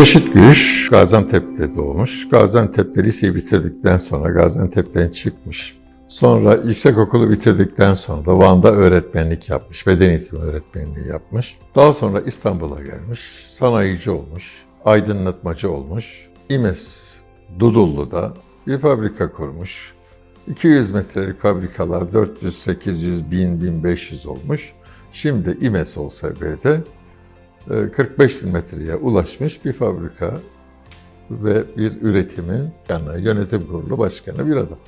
Reşit Güç Gaziantep'te doğmuş. Gaziantep'te liseyi bitirdikten sonra Gaziantep'ten çıkmış. Sonra yüksekokulu bitirdikten sonra Van'da öğretmenlik yapmış. Beden eğitimi öğretmenliği yapmış. Daha sonra İstanbul'a gelmiş. Sanayici olmuş. Aydınlatmacı olmuş. İmes Dudullu'da bir fabrika kurmuş. 200 metrelik fabrikalar 400, 800, 1000, 1500 olmuş. Şimdi İmes OSB'de e, 45 bin metreye ulaşmış bir fabrika ve bir üretimin yani yönetim kurulu başkanı bir adam.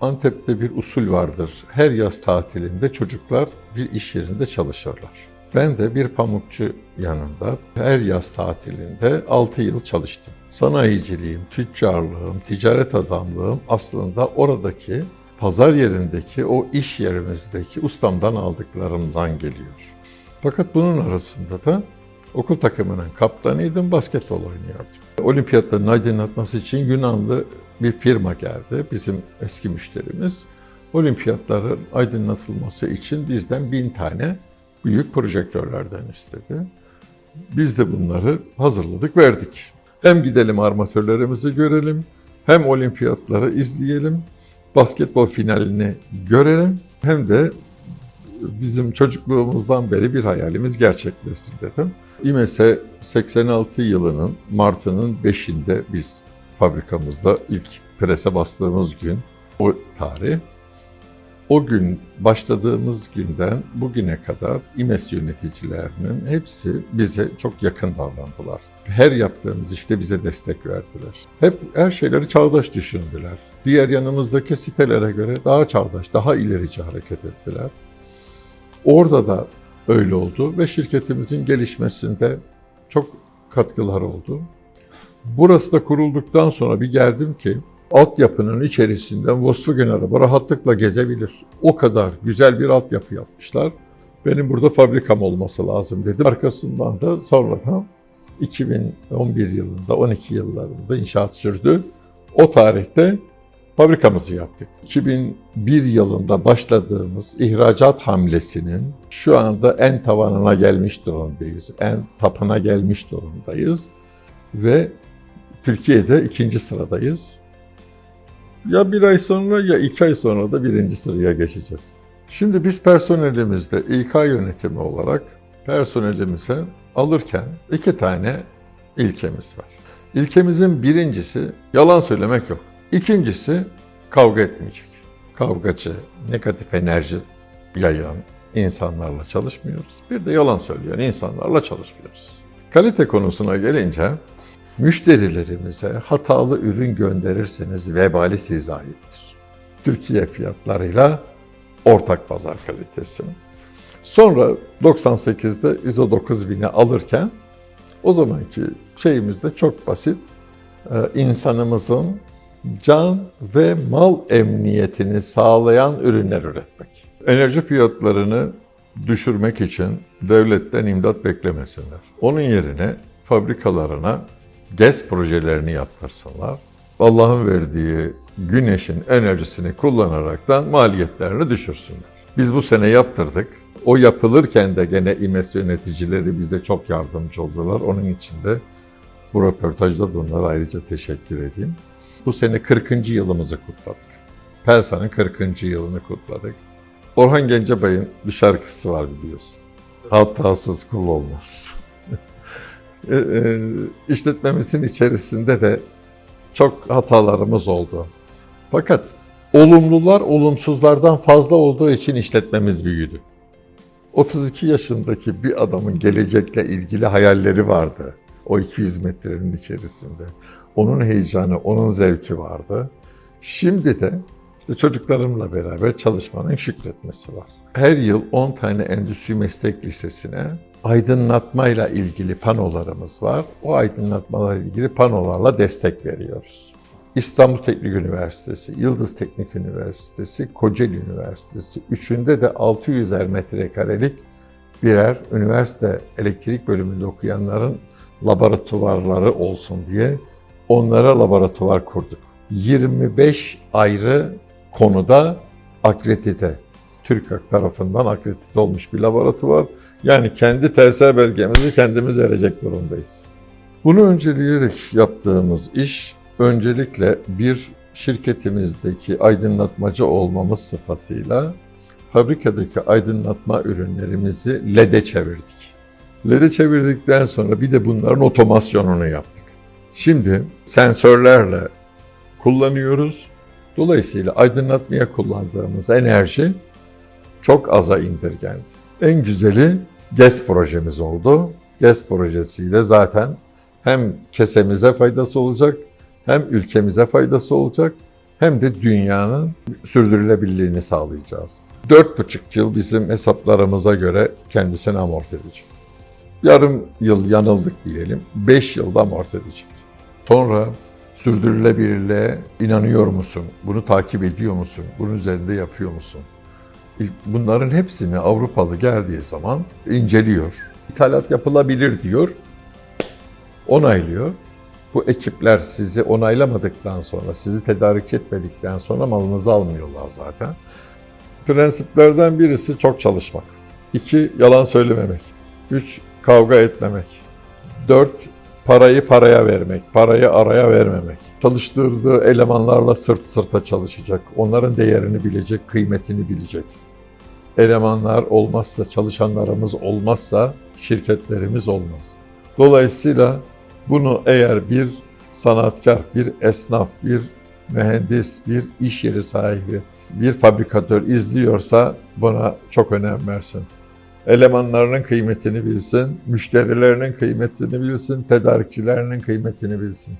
Antep'te bir usul vardır. Her yaz tatilinde çocuklar bir iş yerinde çalışırlar. Ben de bir pamukçu yanında her yaz tatilinde 6 yıl çalıştım. Sanayiciliğim, tüccarlığım, ticaret adamlığım aslında oradaki pazar yerindeki o iş yerimizdeki ustamdan aldıklarımdan geliyor. Fakat bunun arasında da okul takımının kaptanıydım, basketbol oynuyordum. Olimpiyatların aydınlatması için Yunanlı bir firma geldi, bizim eski müşterimiz. Olimpiyatların aydınlatılması için bizden bin tane büyük projektörlerden istedi. Biz de bunları hazırladık, verdik. Hem gidelim armatörlerimizi görelim, hem olimpiyatları izleyelim, basketbol finalini görelim, hem de bizim çocukluğumuzdan beri bir hayalimiz gerçekleşsin dedim. İMES'e 86 yılının Mart'ının 5'inde biz fabrikamızda ilk prese bastığımız gün o tarih. O gün başladığımız günden bugüne kadar İMES yöneticilerinin hepsi bize çok yakın davrandılar. Her yaptığımız işte bize destek verdiler. Hep her şeyleri çağdaş düşündüler. Diğer yanımızdaki sitelere göre daha çağdaş, daha ilerici hareket ettiler. Orada da öyle oldu ve şirketimizin gelişmesinde çok katkılar oldu. Burası da kurulduktan sonra bir geldim ki altyapının içerisinden Volkswagen araba rahatlıkla gezebilir. O kadar güzel bir altyapı yapmışlar. Benim burada fabrikam olması lazım dedim. Arkasından da sonradan 2011 yılında, 12 yıllarında inşaat sürdü. O tarihte fabrikamızı yaptık. 2001 yılında başladığımız ihracat hamlesinin şu anda en tavanına gelmiş durumdayız. En tapına gelmiş durumdayız. Ve Türkiye'de ikinci sıradayız. Ya bir ay sonra ya iki ay sonra da birinci sıraya geçeceğiz. Şimdi biz personelimizde İK yönetimi olarak personelimize alırken iki tane ilkemiz var. İlkemizin birincisi yalan söylemek yok. İkincisi kavga etmeyecek. Kavgacı, negatif enerji yayan insanlarla çalışmıyoruz. Bir de yalan söyleyen insanlarla çalışmıyoruz. Kalite konusuna gelince müşterilerimize hatalı ürün gönderirseniz vebali size aittir. Türkiye fiyatlarıyla ortak pazar kalitesi. Sonra 98'de ISO 9000'i alırken o zamanki şeyimiz de çok basit. Ee, insanımızın can ve mal emniyetini sağlayan ürünler üretmek. Enerji fiyatlarını düşürmek için devletten imdat beklemesinler. Onun yerine fabrikalarına GES projelerini yaptırsınlar. Allah'ın verdiği güneşin enerjisini kullanaraktan maliyetlerini düşürsünler. Biz bu sene yaptırdık. O yapılırken de gene İMES yöneticileri bize çok yardımcı oldular. Onun için de bu röportajda da onlara ayrıca teşekkür edeyim. Bu sene 40. yılımızı kutladık. Pelsa'nın 40. yılını kutladık. Orhan Gencebay'ın bir şarkısı var biliyorsun. Hatasız kul olmaz. E, e, İşletmemizin içerisinde de çok hatalarımız oldu. Fakat olumlular olumsuzlardan fazla olduğu için işletmemiz büyüdü. 32 yaşındaki bir adamın gelecekle ilgili hayalleri vardı. O 200 metrenin içerisinde. Onun heyecanı, onun zevki vardı. Şimdi de işte çocuklarımla beraber çalışmanın şükretmesi var. Her yıl 10 tane endüstri meslek lisesine aydınlatmayla ilgili panolarımız var. O aydınlatmalarla ilgili panolarla destek veriyoruz. İstanbul Teknik Üniversitesi, Yıldız Teknik Üniversitesi, Kocaeli Üniversitesi, üçünde de 600'er metrekarelik birer üniversite elektrik bölümünde okuyanların laboratuvarları olsun diye onlara laboratuvar kurduk. 25 ayrı konuda akredite, TÜRKAK tarafından akredite olmuş bir laboratuvar. Yani kendi TS belgemizi kendimiz verecek durumdayız. Bunu önceleyerek yaptığımız iş öncelikle bir şirketimizdeki aydınlatmacı olmamız sıfatıyla fabrikadaki aydınlatma ürünlerimizi LED'e çevirdik. LED'e çevirdikten sonra bir de bunların otomasyonunu yaptık. Şimdi sensörlerle kullanıyoruz. Dolayısıyla aydınlatmaya kullandığımız enerji çok aza indirgendi. En güzeli GES projemiz oldu. GES projesiyle zaten hem kesemize faydası olacak, hem ülkemize faydası olacak, hem de dünyanın sürdürülebilirliğini sağlayacağız. Dört buçuk yıl bizim hesaplarımıza göre kendisini amorti edecek. Yarım yıl yanıldık diyelim, beş yılda amorti edecek. Sonra sürdürülebilirliğe inanıyor musun? Bunu takip ediyor musun? Bunun üzerinde yapıyor musun? Bunların hepsini Avrupalı geldiği zaman inceliyor. İthalat yapılabilir diyor, onaylıyor. Bu ekipler sizi onaylamadıktan sonra, sizi tedarik etmedikten sonra malınızı almıyorlar zaten. Prensiplerden birisi çok çalışmak. İki, yalan söylememek. Üç, kavga etmemek. Dört, parayı paraya vermek, parayı araya vermemek. Çalıştırdığı elemanlarla sırt sırta çalışacak. Onların değerini bilecek, kıymetini bilecek. Elemanlar olmazsa, çalışanlarımız olmazsa şirketlerimiz olmaz. Dolayısıyla bunu eğer bir sanatkar, bir esnaf, bir mühendis, bir iş yeri sahibi, bir fabrikatör izliyorsa buna çok önem versin. Elemanlarının kıymetini bilsin, müşterilerinin kıymetini bilsin, tedarikçilerinin kıymetini bilsin.